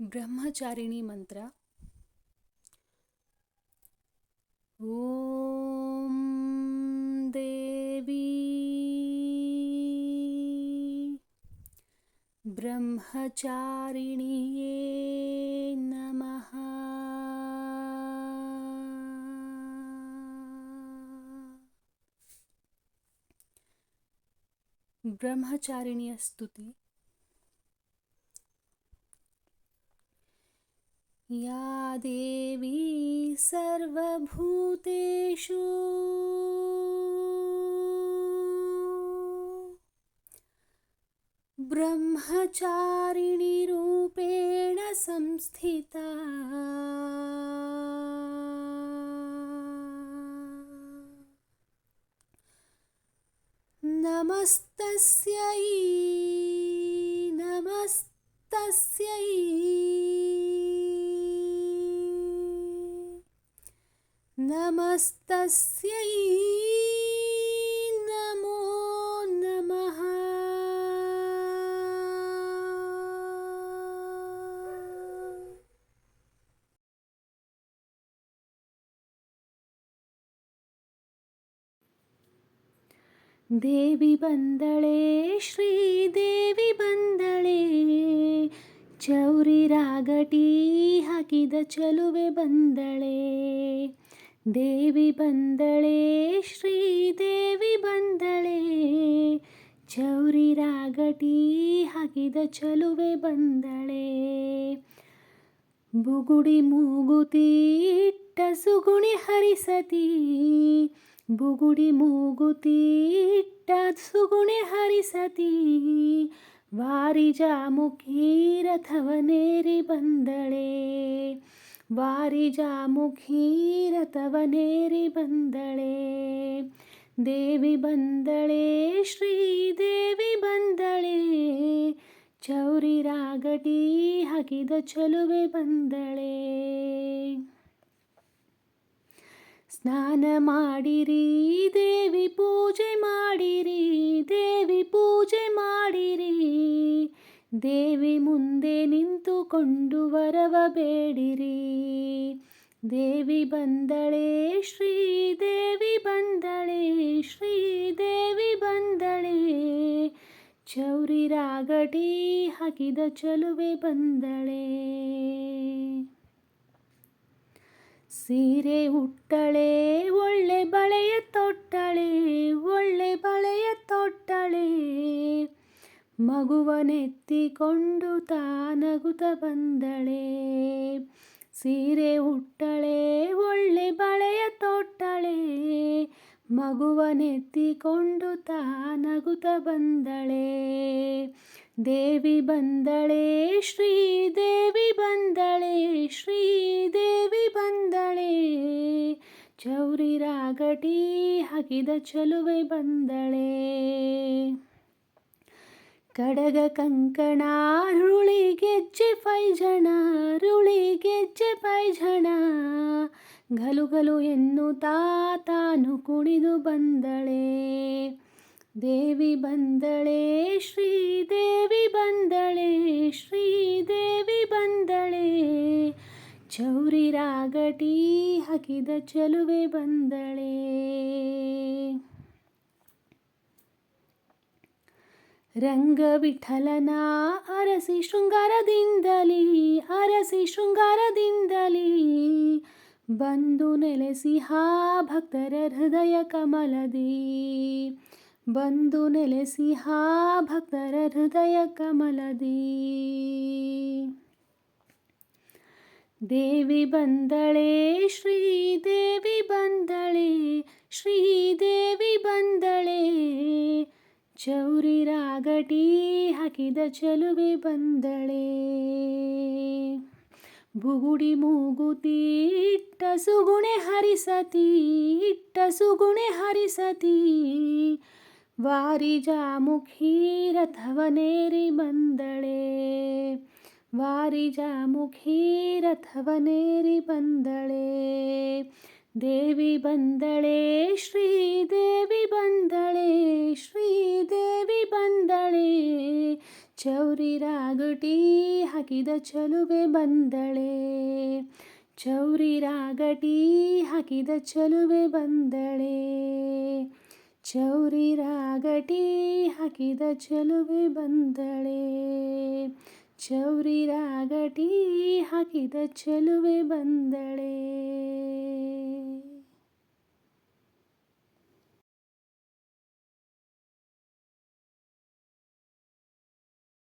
ब्रह्मचारिणी मन्त्र ॐ देवी। ब्रह्मचारिणीये नमः। ब्रह्मचारिण्यस्तुति या देवी सर्वभूतेषु। ब्रह्मचारिणीरूपेण संस्थिता। नमस्तस्यै नमस्तस्यै नमस्तस्यै नमो नमः ದೇವಿ ಬಂದಳೆ ಶ್ರೀದೇವಿ ಬಂದಳೆ ಚೌರಿ ರಾಗಟಿ ಹಾಕಿದ ಚಲುವೆ ಬಂದಳೆ ದೇವಿ ಬಂದಳೆ ಶ್ರೀದೇವಿ ಬಂದಳೆ. ಚೌರಿ ರಾಗಟಿ ಹಾಕಿದ ಚಲುವೆ ಬಂದಳೆ. ಬುಗುಡಿ ಮೂಗುತಿ ಇಟ್ಟ ಸುಗುಣಿ ಹರಿಸತಿ. ಬುಗುಡಿ ಮೂಗುತಿ ಇಟ್ಟ ಸುಗುಣಿ ಹರಿಸತಿ. ವಾರಿ ವಾರಿಜಾಮುಖಿ ರಥವನೇರಿ ಬಂದಳೆ. ವಾರಿಜಾಮುಖಿ ರಥವನೇರಿ ಬಂದಳೆ, ದೇವಿ ಬಂದಳೆ ಶ್ರೀದೇವಿ ಬಂದಳೆ, ಚೌರಿ ರಾಗಟಿ ಹಾಕಿದ ಚಲುವೆ ಬಂದಳೆ. ಸ್ನಾನ ಮಾಡಿರಿ, ದೇವಿ ಪೂಜೆ ಮಾಡಿರಿ, ದೇವಿ ಪೂಜೆ ಮಾಡಿರಿ ದೇವಿ ಮುಂದೆ ನಿಂತುಕೊಂಡು ವರವ ಬೇಡಿರಿ. ದೇವಿ ಬಂದಳೆ, ಶ್ರೀದೇವಿ ಬಂದಳೆ ಶ್ರೀದೇವಿ ಬಂದಳೆ. ಚೌರಿ ರಾಗಟಿ ಹಾಕಿದ ಚಲುವೆ ಬಂದಳೆ. ಸೀರೆ ಉಟ್ಟಳೆ, ಒಳ್ಳೆ ಬಳೆಯ ತೊಟ್ಟಳೆ, ಒಳ್ಳೆ ಬಳೆಯ ತೊಟ್ಟಳೆ. ಮಗುವನೆತ್ತಿಕೊಂಡು ತಾನಗುತ ಬಂದಳೆ. ಸೀರೆ ಉಟ್ಟಳೆ ಒಳ್ಳೆ ಬಳೆಯ ತೊಟ್ಟಳೆ. ಮಗುವನೆತ್ತಿಕೊಂಡು ತಾನಗುತ ಬಂದಳೆ. ದೇವಿ ಬಂದಳೆ, ಶ್ರೀದೇವಿ ಬಂದಳೆ ಶ್ರೀದೇವಿ ಬಂದಳೆ. ಚೌರಿ ರಾಗಟಿ ಹಾಕಿದ ಚಲುವೆ ಬಂದಳೆ. ಕಡಗ ಕಂಕಣ ರುಳಿ ಗೆಜ್ಜೆ ಪೈಜಣ. ರುಳಿ ಗೆಜ್ಜೆ ಪೈಜಣ ಗಲು ಗಲು ಎನ್ನುತ್ತಾ ತಾನು ಕುಣಿದು ಬಂದಳೆ. ದೇವಿ ಬಂದಳೆ, ಶ್ರೀದೇವಿ ಬಂದಳೆ ಶ್ರೀದೇವಿ ಬಂದಳೆ. ಚೌರಿ ರಾಗಟಿ ಹಾಕಿದ ಚಲುವೆ ಬಂದಳೆ. ರಂಗ ವಿಠಲನ ಅರಸಿ ಶೃಂಗಾರದಿಂದಲೀ ಅರಸಿ ಶೃಂಗಾರದಿಂದಲೀ. ಬಂದು ನೆಲೆಸಿ ಹಾ ಭಕ್ತರ ಹೃದಯ ಕಮಲದಿ. ಬಂದು ನೆಲೆಸಿ ಹಾ ಭಕ್ತರ ಹೃದಯ ಕಮಲದಿ. ದೇವಿ ಬಂದಳೆ, ಶ್ರೀದೇವಿ ಬಂದಳೆ ಶ್ರೀದೇವಿ ಬಂದಳೆ. ಚೌರಿ ರಾಗಟಿ ಹಾಕಿದ ಚಲುವೆ ಬಂದಳೆ. ಬುಗುಡಿ ಮೂಗುತಿ ಇಟ್ಟ ಸುಗುಣೆ ಹರಿಸತಿ ಇಟ್ಟ ಸುಗುಣೆ ಹರಿಸತಿ ವಾರಿಜಾಮುಖಿ ರಥವನೇರಿ ಬಂದಳೆ. ವಾರಿಜಾಮುಖಿ ರಥವನೇರಿ ಬಂದಳೆ. ದೇವಿ ಬಂದಳೆ, ಶ್ರೀದೇವಿ ಬಂದಳೆ ಶ್ರೀದೇವಿ ಬಂದಳೆ. ಚೌರಿ ರಾಗಟಿ ಹಾಕಿದ ಚಲುವೆ ಬಂದಳೆ. ಚೌರಿ ರಾಗಟಿ ಹಾಕಿದ ಚಲುವೆ ಬಂದಳೆ. ಚೌರಿ ರಾಗಟಿ ಹಾಕಿದ ಚಲುವೆ ಬಂದಳೆ. ಚೌರಿ ರಾಗಟಿ ಹಾಕಿದ ಚಲುವೆ ಬಂದಳೆ.